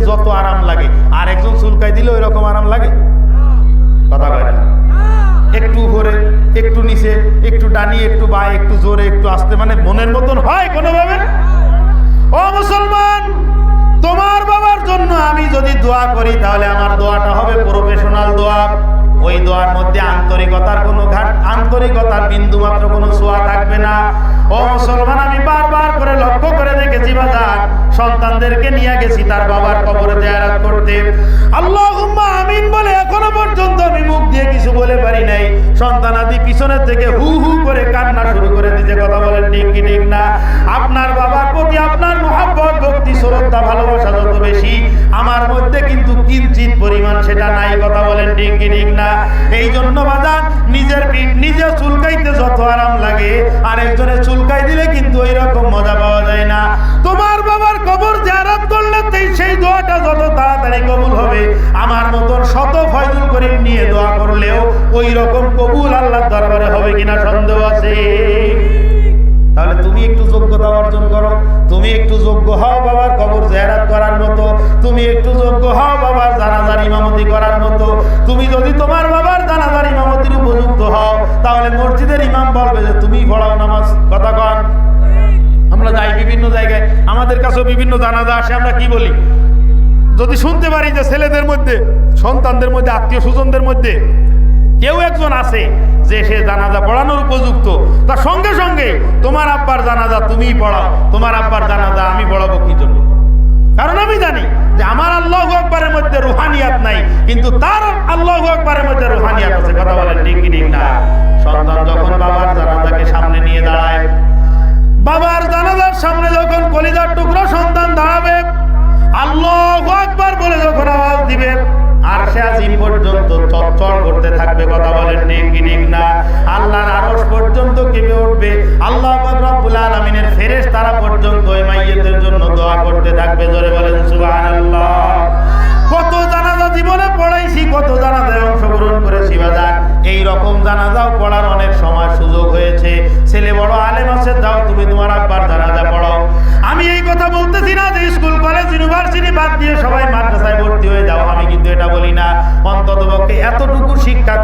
যত আরাম লাগে। আর একজন চুলকাই দিলে ওই রকম আরাম লাগে? কথা কয় একটু উপরে, একটু নিচে, একটু ডানি, একটু বা একটু জোরে, একটু আস্তে মানে মনের মতন হয় কোনোভাবে? ও মুসলমান, তোমার বাবার জন্য আমি যদি দোয়া করি, তাহলে আমার দোয়াটা হবে প্রফেশনাল দোয়া। ওই দোয়ার মধ্যে আন্তরিকতার কোনো ঘাট, আন্তরিকতার বিন্দু মাত্র কোনো ছোঁয়া থাকবে না। ও মুসলমান, আমি বারবার সন্তানদেরকে নিয়ে গেছি, তার বাবার কবরে দেয়ারাত করতে। আল্লাহ আমিন বলে এখনও পর্যন্ত আমি মুখ দিয়ে কিছু বলে পারি নাই। সন্তান আদি পিছনের থেকে হু হু করে কান্না শুরু করে দিতে কথা বলেন ঠিক কি ঠিক না? আপনার বাবার প্রতি আপনার মহাব্বত, ভক্তি, শ্রদ্ধা, ভালোবাসা যত বেশি, আমার মধ্যে কিন্তু কিঞ্চিত পরিমাণ সেটা নাই, কথা বলেন ঠিক কি ঠিক না? এই জন্য বাজান, নিজের পিঠ নিজে চুলকাইতে যত আরাম লাগে আর একজনের চুলকাই দিলে কিন্তু ওই রকম মজা পাওয়া যায় না। কবর জারাত করলে সেই দোয়াটা যত তাড়াতাড়ি কবুল হবে। আমার মতন শত ফয়জুল করিম নিয়ে দোয়া করলেও ওই রকম কবুল আল্লাহর দরবারে হবে কিনা সন্দেহ আছে? তাহলে তুমি একটু যোগ্যতা অর্জন করো। তুমি একটু যোগ্য হও বাবার কবর জেরাত করার মতো। তুমি একটু যোগ্য হও বাবার জানাজার ইমামতি করার মতো। তুমি যদি তোমার বাবার জানাজার ইমামতির উপযুক্ত হও, তাহলে মসজিদের ইমাম বলবে যে, তুমি পড়াও নামাজ। কথা কন। আমরা যাই বিভিন্ন জায়গায় আমাদের কাছেও বিভিন্ন জানাজা আসে আমরা কি বলি? যদি শুনতে পারি যে ছেলেদের মধ্যে সন্তানদের মধ্যে আত্মীয় স্বজনদের মধ্যে কেউ একজন আছে যে সে জানাজা পড়ানোর উপযুক্ত তার সঙ্গে সঙ্গে তোমার আব্বার জানাজা তুমিই পড়াও তোমার আব্বার জানাজা আমি পড়াবো কি জন্য? কারণ আমি জানি যে আমার আল্লাহ আকবরের মধ্যে রুহানিয়াত নাই কিন্তু তার আল্লাহ আকবরের মধ্যে রুহানিয়াত আছে কথা বলেন ঠিক ঠিক না? সন্তান যখন বাবার জানাজাকে সামনে কলিজার টুকরো সন্তান দাঁড়াবে। আল্লাহ আকবার বলে যখন আওয়াজ দিবে, আর সে পর্যন্ত করতে থাকবে, কথা বলেন না? আল্লাহর আরশ পর্যন্ত কেঁপে উঠবে। আল্লাহ রব্বুল আলামিনের ফেরেশ তারা পর্যন্ত জন্য দোয়া করতে থাকবে, জোরে বলেন সুবহানাল্লাহ। কত জানাজা জীবনে পড়াইছি, কত জানাজায় অংশগ্রহণ করেছি বাজার এই রকম জানাজাও পড়ার অনেক সময় সুযোগ হয়েছে। ছেলে বড় আলেম আছে, যাও তুমি তোমার আব্বার জানাজা পড়াও। আমি এই কথা বলতেছি না যে স্কুল, কলেজ, ইউনিভার্সিটি বাদ দিয়ে সবাই মাদ্রাসায় ভর্তি হয়ে যাও। আমি কিন্তু এটা বলি না। অন্তত পক্ষে এতটুকু শিক্ষা